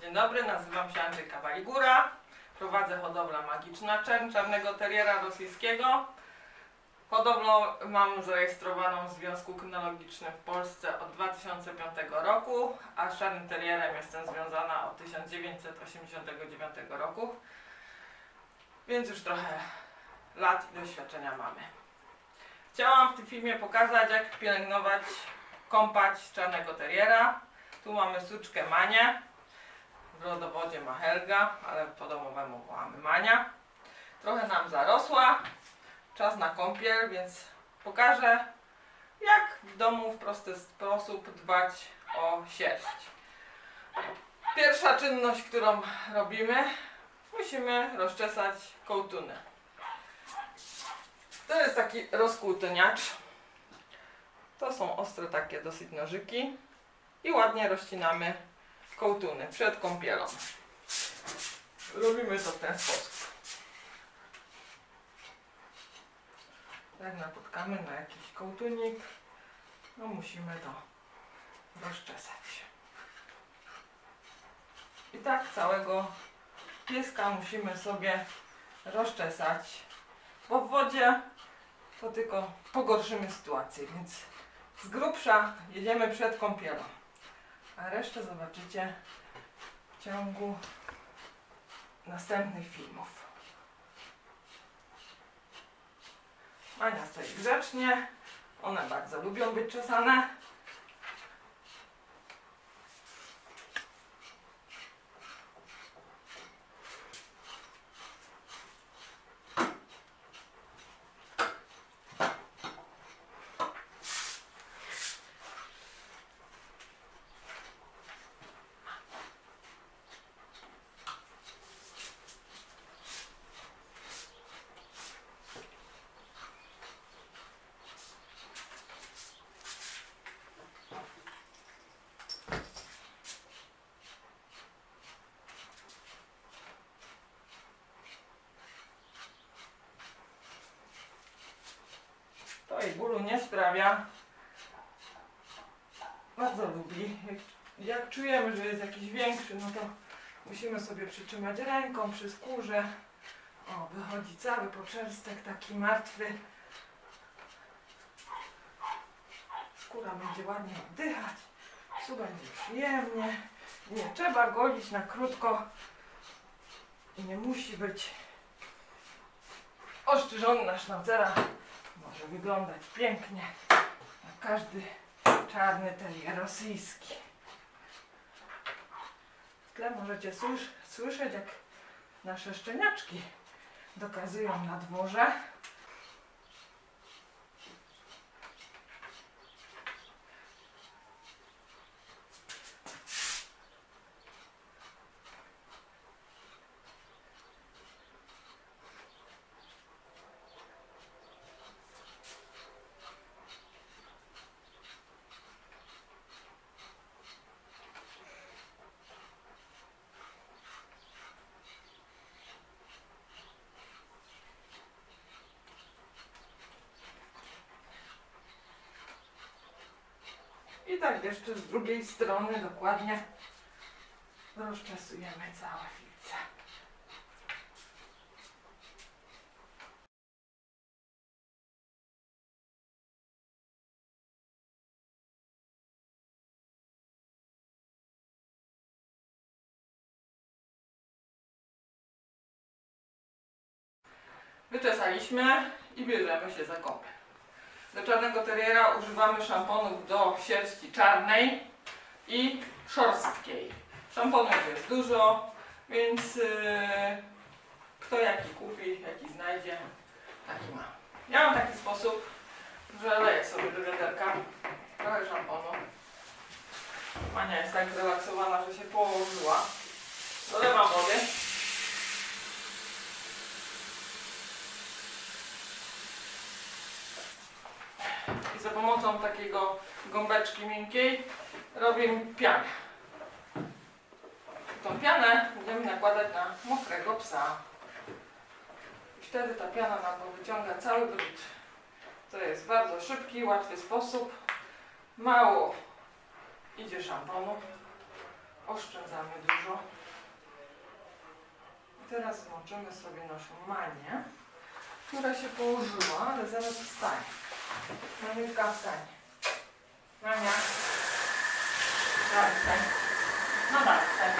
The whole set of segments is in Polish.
Dzień dobry, nazywam się Andrzej Kawaligura. Prowadzę hodowlę Magiczna Czern, czarnego teriera rosyjskiego. Hodowlę mam zarejestrowaną w Związku Kynologicznym w Polsce od 2005 roku, a czarnym terierem jestem związana od 1989 roku. Więc już trochę lat i doświadczenia mamy. Chciałam w tym filmie pokazać, jak pielęgnować, kąpać czarnego teriera. Tu mamy suczkę Manię. W rodowodzie ma Helga, ale po domowemu wołamy Mania. Trochę nam zarosła. Czas na kąpiel, więc pokażę, jak w domu w prosty sposób dbać o sierść. Pierwsza czynność, którą robimy, musimy rozczesać kołtuny. To jest taki rozkłótniacz. To są ostre takie dosyć nożyki i ładnie rozcinamy kołtuny przed kąpielą. Robimy to w ten sposób. Jak napotkamy na jakiś kołtunik, no musimy to rozczesać. I tak całego pieska musimy sobie rozczesać, bo w wodzie to tylko pogorszymy sytuację, więc z grubsza jedziemy przed kąpielą. A resztę zobaczycie w ciągu następnych filmów. Mania stoi grzecznie. One bardzo lubią być czesane. To jej bólu nie sprawia. Bardzo lubi. Jak, jak czujemy, że jest jakiś większy, no to musimy sobie przytrzymać ręką przy skórze. O, wychodzi cały poczęstek taki martwy. Skóra będzie ładnie oddychać. Psu będzie przyjemnie. Nie trzeba golić na krótko. I nie musi być oszczyżony na sznaucera. Może wyglądać pięknie. Jak każdy czarny terier rosyjski. W tle możecie słysz- słyszeć, jak nasze szczeniaczki dokazują na dworze. I tak jeszcze z drugiej strony dokładnie rozczesujemy całe filce. Wyczesaliśmy i bierzemy się za kąpiel. Do czarnego teriera używamy szamponów do sierści czarnej i szorstkiej. Szamponów jest dużo, więc yy, kto jaki kupi, jaki znajdzie, taki ma. Ja mam taki sposób, że leję sobie do wiaderka trochę szamponu. Mania jest tak zrelaksowana, że się położyła. Dolewam wody. i za pomocą takiego gąbeczki miękkiej robię pianę. Tą pianę będziemy nakładać na mokrego psa. I wtedy ta piana nam wyciąga cały brud. To jest bardzo szybki, łatwy sposób. Mało idzie szamponu. oszczędzamy dużo. I teraz zmoczymy sobie naszą manię, która się położyła, ale zaraz wstanie. Maniutka wstań. Mania. Tak, wstań. No tak, wstań.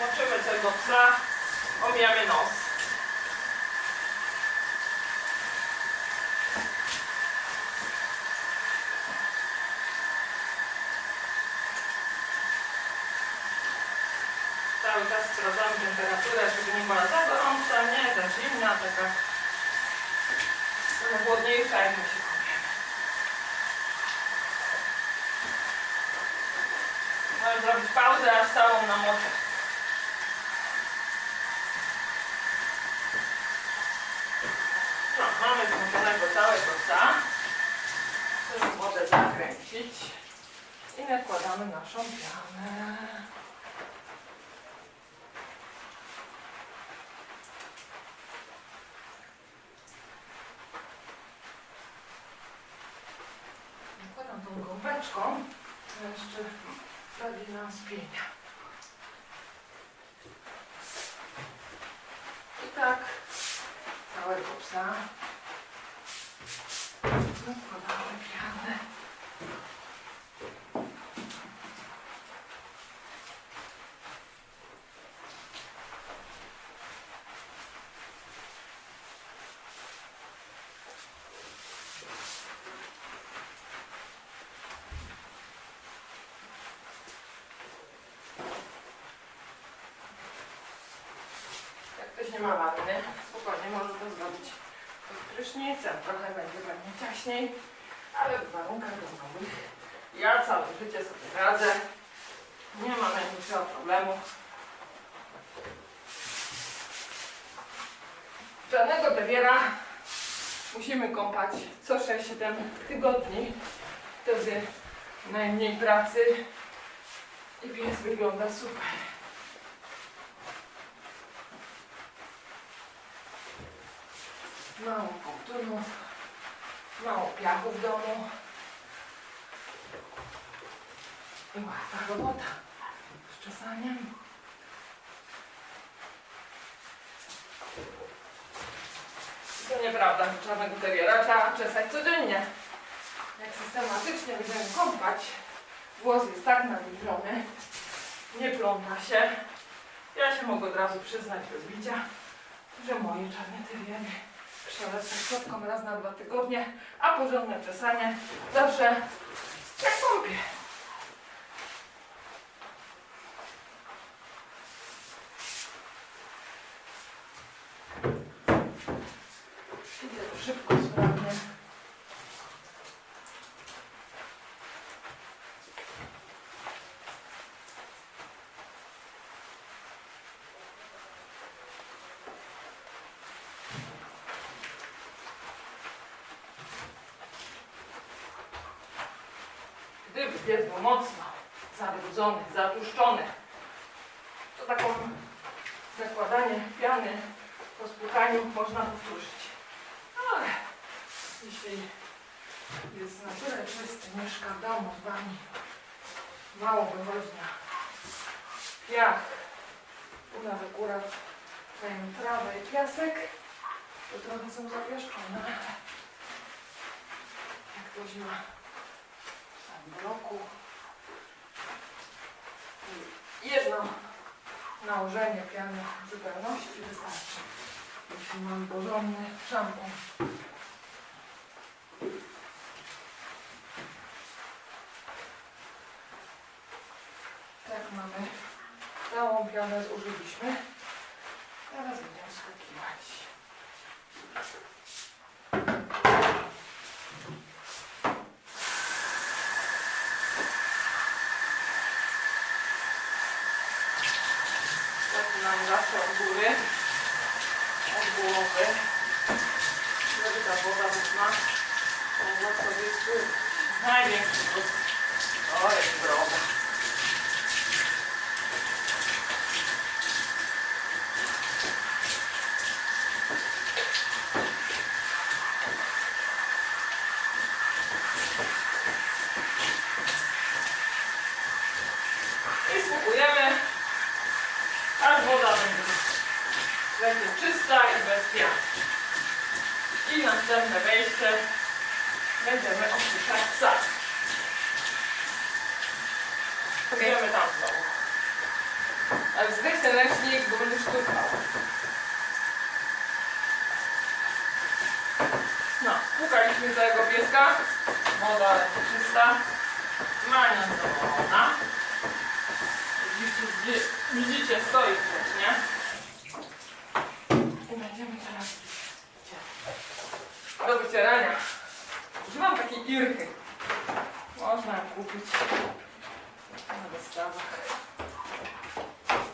Moczymy tego psa, omijamy nos. Czas sprawdzamy temperaturę, żeby nie była za gorąca, nie za zimna, taka chłodniejsza, jak kąpiemy. Możesz zrobić pauzę, aż całą namoczę. No, mamy zmoczonego całego psa. Chcemy wodę zakręcić i nakładamy naszą pianę. Nakładam tą gąbeczką, to jeszcze wtedy nam spienia. I tak całego psa nakładamy pianę. Jak ktoś nie ma wanny, spokojnie może to zrobić pod prysznicem. Trochę będzie pewnie ciaśniej, ale w warunkach domowych ja całe życie sobie radzę. Nie ma najmniejszego problemu. Żadnego dewiera musimy kąpać co 6-7 tygodni. Wtedy najmniej pracy i pies wygląda super. Mało kołtunów, mało piachu w domu. I łatwa robota z czesaniem. To nieprawda, że czarnego teriera trzeba czesać codziennie. Jak systematycznie będziemy kąpać, włos jest tak nawilżony, nie pląta się. Ja się mogę od razu przyznać bez bicia, że moje czarne teriery przelecę szczotką raz na dwa tygodnie, a porządne czesanie zawsze jak kąpię. Idzie to szybko, sprawnie. Gdyby pies mocno zabrudzony, zatłuszczony, to taką zakładanie piany po spłukaniu można powtórzyć. Ale jeśli jest na tyle czysty, mieszka w domu z wami, mało wychodzi na piach, u nas akurat dajemy trawę i piasek, to trochę są zapieszczone. Jak ktoś ma? w jedno nałożenie piany zupełności wystarczy. Jeśli mam porządny szampon. będzie czysta i bez pian. I następne wejście będziemy osuszać psa. Idziemy tam znowu. Ale zdejmij ten ręcznik, bo będę sztukał. No, pukaliśmy całego pieska. Woda czysta. Mania zadowolona. Widzicie, widzicie stoi nie? I będziemy teraz do wycierania. Używam takiej irchy. Można ją kupić na wystawach.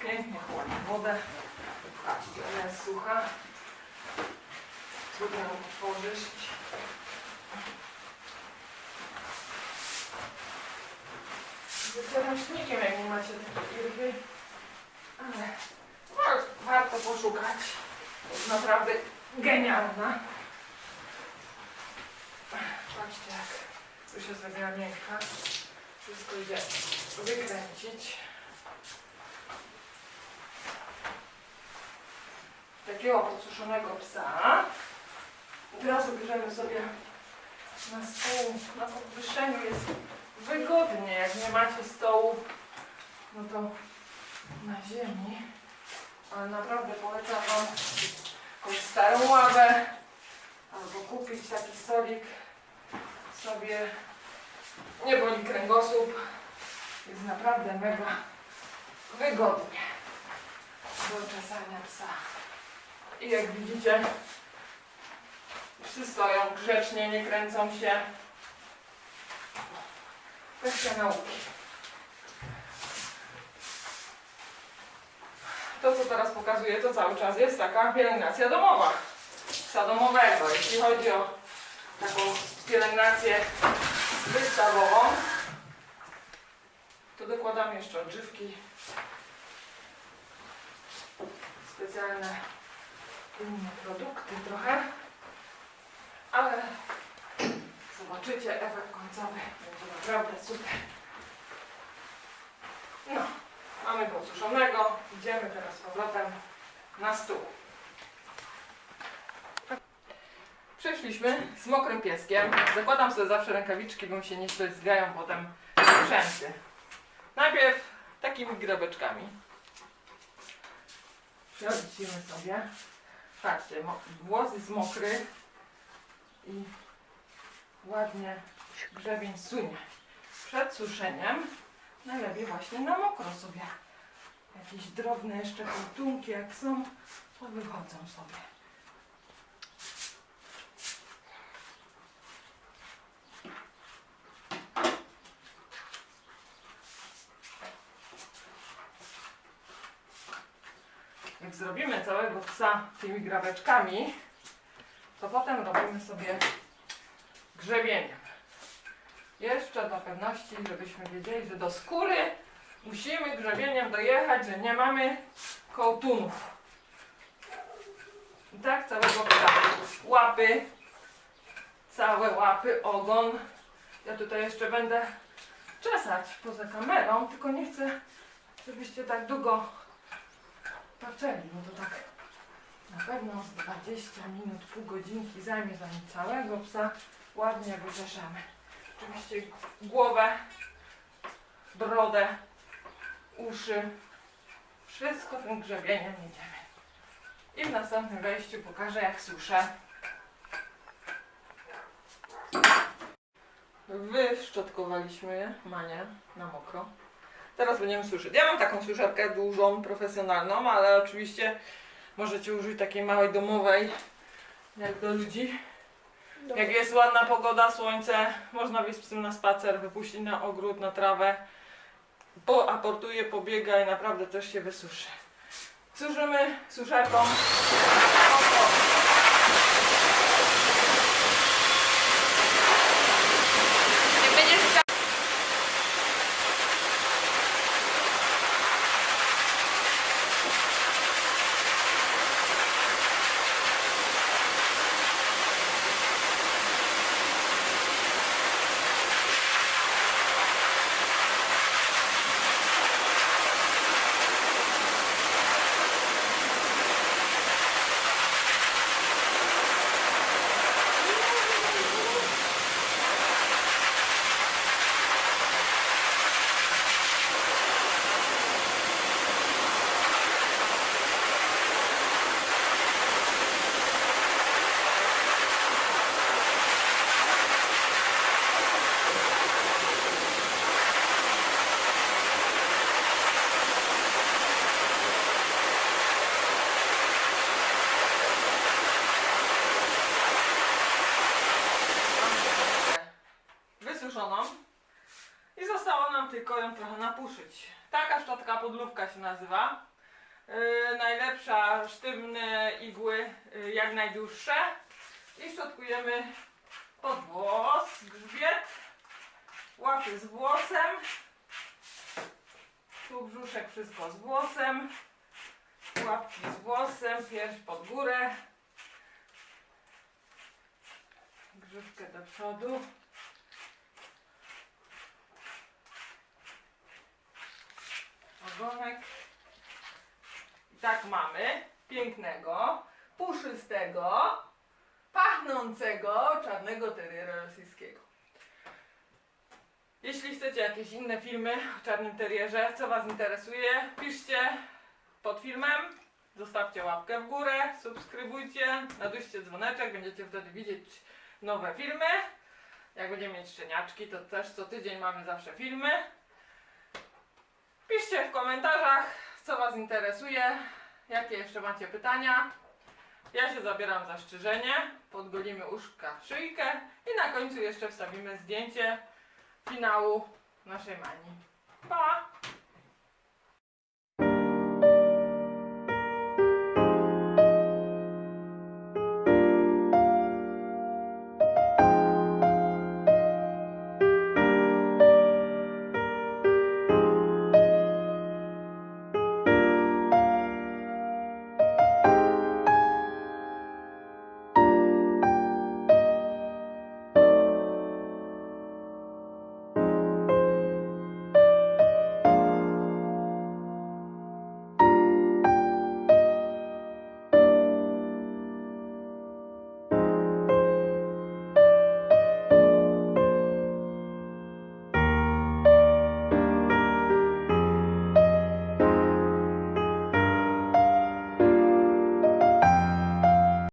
Pięknie chłodzi wodę. Ona jest sucha. Trudno ją otworzyć. Z ręcznikiem, jak nie macie takiej irchy. Ale wa- warto poszukać. Naprawdę genialna. Patrzcie jak tu się zrobiła miękka. Wszystko idzie wykręcić. Takiego podsuszonego psa. Od razu bierzemy sobie na stół. Na podwyższeniu jest wygodnie. Jak nie macie stołu, no to na ziemi. Ale naprawdę polecam Wam jakąś starą ławę albo kupić taki stolik sobie. Nie boli kręgosłup. Jest naprawdę mega wygodnie do czesania psa. I jak widzicie psy stoją grzecznie, nie kręcą się. Kwestia nauki to co teraz pokazuję to cały czas jest taka pielęgnacja domowa. Psa domowego. Jeśli chodzi o taką pielęgnację wystawową, to dokładam jeszcze odżywki specjalne inne produkty trochę, ale zobaczycie efekt końcowy będzie naprawdę super. No, mamy go osuszonego, idziemy teraz z powrotem na stół. Przeszliśmy z mokrym pieskiem. Zakładam sobie zawsze rękawiczki, bo mi się nie ślizgają potem sprzęty. Najpierw takimi grabeczkami. Przechodzimy sobie. Patrzcie, włos jest mokry i ładnie grzebień sunie. Przed suszeniem najlepiej właśnie na mokro sobie. Jakieś drobne jeszcze kultunki jak są, to wychodzą sobie. jak zrobimy całego psa tymi grabeczkami, to potem robimy sobie grzebieniem. Jeszcze dla pewności, żebyśmy wiedzieli, że do skóry musimy grzebieniem dojechać, że nie mamy kołtunów. I tak całego psa. Łapy, całe łapy, ogon. Ja tutaj jeszcze będę czesać poza kamerą, tylko nie chcę, żebyście tak długo patrzeli, no to tak na pewno z 20 minut, pół godzinki zajmie zanim całego psa ładnie wyczeszamy. Oczywiście głowę, brodę, uszy, wszystko tym grzebieniem jedziemy. I w następnym wejściu pokażę jak suszę. Wyszczotkowaliśmy manię na mokro. Teraz będziemy suszyć. Ja mam taką suszarkę dużą, profesjonalną, ale oczywiście możecie użyć takiej małej domowej, jak do ludzi. Jak jest ładna pogoda, słońce, można z psem na spacer, wypuścić na ogród, na trawę. Po, aportuje, pobiega i naprawdę też się wysuszy. Suszymy suszarką. Tylko ją trochę napuszyć. Taka szczotka podlówka się nazywa. Yy, najlepsza, sztywne igły, yy, jak najdłuższe. I szczotkujemy pod włos, grzbiet, łapy z włosem, tu brzuszek wszystko z włosem, łapki z włosem, pierś pod górę, grzywkę do przodu. I tak mamy pięknego, puszystego, pachnącego czarnego teriera rosyjskiego. Jeśli chcecie jakieś inne filmy o czarnym terierze, co Was interesuje, piszcie pod filmem, zostawcie łapkę w górę, subskrybujcie, naduście dzwoneczek, będziecie wtedy widzieć nowe filmy. Jak będziemy mieć szczeniaczki, to też co tydzień mamy zawsze filmy. Piszcie w komentarzach, co Was interesuje, jakie jeszcze macie pytania. Ja się zabieram za strzyżenie, podgolimy uszka, szyjkę i na końcu jeszcze wstawimy zdjęcie finału naszej mani. Pa!